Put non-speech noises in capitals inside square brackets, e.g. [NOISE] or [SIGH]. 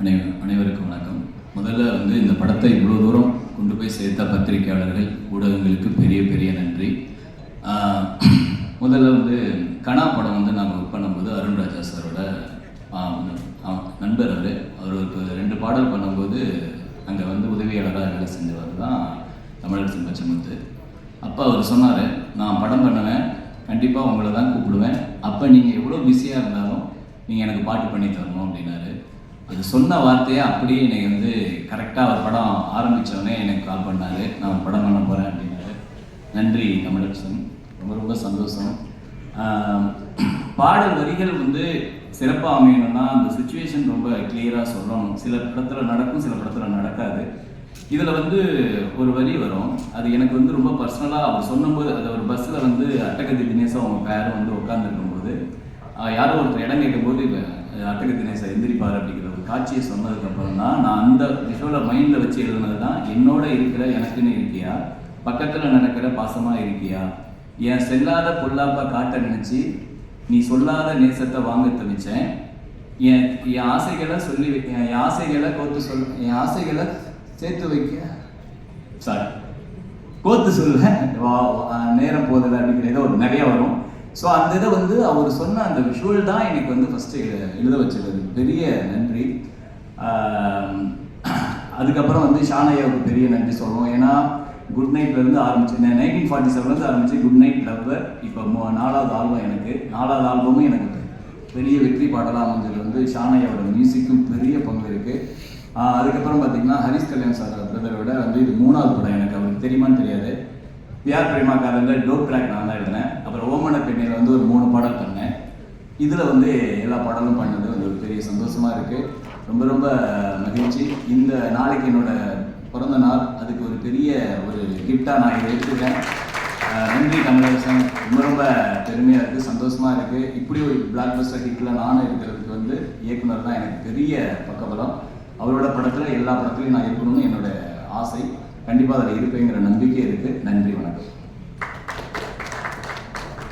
அனை அனைவருக்கும் வணக்கம். முதல்ல வந்து இந்த படத்தை இவ்வளோ தூரம் கொண்டு போய் சேர்த்த பத்திரிகையாளர்கள் ஊடகங்களுக்கு பெரிய பெரிய நன்றி. [CLEARS THROAT] முதல்ல வந்து கனா படம் வந்து நாங்கள் ஒர்க் பண்ணும்போது அருண்ராஜா சாரோட நண்பர் அவர். அவர் ஒரு ரெண்டு பாடல் பண்ணும்போது அங்கே வந்து உதவியாளராக வேலை செஞ்சவர் தான் தமிழரசன் பச்சமுத்து அப்போ அவர் சொன்னார் நான் படம் பண்ணுவேன் கண்டிப்பாக உங்களை தான் கூப்பிடுவேன். அப்போ நீங்கள் எவ்வளோ பிஸியாக இருந்தாலும் நீங்கள் எனக்கு பாட்டு பண்ணி தரணும் அப்படின்னாரு. அது சொன்ன வார்த்தையை அப்படியே எனக்கு வந்து கரெக்டாக ஒரு படம் ஆரம்பித்தோடனே எனக்கு கால் பண்ணார். நான் ஒரு படம் பண்ண போகிறேன் அப்படின்னாரு. நன்றி கமலட்சன் ரொம்ப ரொம்ப சந்தோஷம். பாடல் வரிகள் வந்து சிறப்பாக அமையணும்னா அந்த சுச்சுவேஷன் ரொம்ப கிளியராக சொல்லணும். சில படத்தில் நடக்கும் சில படத்தில் நடக்காது. இதில் வந்து ஒரு வரி வரும். அது எனக்கு வந்து ரொம்ப பர்சனலாக அவர் சொன்னபோது அது ஒரு பஸ்ஸில் வந்து அட்டகத்தி தினேசம் அவங்க பேரும் வந்து உட்காந்துருக்கும்போது யாரோ ஒருத்தர் இடம் கேட்கும்போது இப்போ அட்டக தினேசா எந்திரிப்பார் அப்படிங்கிற ஒரு காட்சியை சொன்னதுக்கப்புறம் தான் நான் அந்த விஷுவலை மைண்டில் வச்சு எழுதுனது தான் என்னோட இருக்கிற எனக்குன்னு இருக்கியா? பக்கத்தில் நடக்கிற பாசமாக இருக்கியா? என் செல்லாத பொல்லாப்பா காட்ட நினச்சி நீ சொல்லாத நேசத்தை வாங்க தவிச்சேன். என் என் ஆசைகளை சொல்லி வை- என் ஆசைகளை கோத்து சொல் என் ஆசைகளை சேர்த்து வைக்க. சாரி கோத்து சொல்ல வா- நேரம் போகுது அப்படிங்கிற ஏதோ ஒரு நிறைய வரும். ஸோ அந்த இதை வந்து அவர் சொன்ன அந்த விஷுவல் தான் எனக்கு வந்து ஃபஸ்ட்டு எழுத வச்சது பெரிய நன்றி. அதுக்கப்புறம் வந்து ஷானையாவுக்கு பெரிய நன்றி சொல்லுவோம் ஏன்னா குட் நைட்லேருந்து ஆரம்பிச்சு நைன்டீன் ஃபார்ட்டி செவன்லேருந்து ஆரம்பிச்சு குட் நைட் லவ்வர் இப்போ நாலாவது ஆல்பம் எனக்கு. நாலாவது ஆல்பமும் எனக்கு பெரிய வெற்றி பாடலாம் அமைஞ்சது வந்து ஷானையாவோட மியூசிக்கும் பெரிய பங்கு இருக்குது அதுக்கப்புறம் பார்த்தீங்கன்னா ஹரிஷ் கல்யாண் சார் பிரதரோட வந்து இது மூணாவது படம் எனக்கு. அவருக்கு தெரியுமான்னு தெரியாது. பியார் பிரேமா காதலில் டோப் ட்ராக் நான் தான் எழுதினேன் அப்புறம் ஓமன பெண்ணில் வந்து ஒரு மூணு பாடல் பண்ணேன். இதில் வந்து எல்லா பாடலும் பண்ணது வந்து ஒரு பெரிய சந்தோஷமாக இருக்குது ரொம்ப ரொம்ப மகிழ்ச்சி. இந்த நாளைக்கு என்னோடய பிறந்த நாள். அதுக்கு ஒரு பெரிய ஒரு கிஃப்டாக நான் இதை எடுத்துருக்கேன் நன்றி தமிழரசன் ரொம்ப ரொம்ப பெருமையாக இருக்குது சந்தோஷமாக இருக்குது இப்படி ஒரு பிளாக் பஸ்டர் ஹிட்டில் நானும் இருக்கிறதுக்கு வந்து இயக்குனர் தான் எனக்கு பெரிய பக்கபலம். அவரோட படத்தில் எல்லா படத்துலையும் நான் இருக்கணும்னு என்னோட ஆசை. கண்டிப்பாக அதில் இருப்பேங்கிற நம்பிக்கை இருக்குது நன்றி வணக்கம்.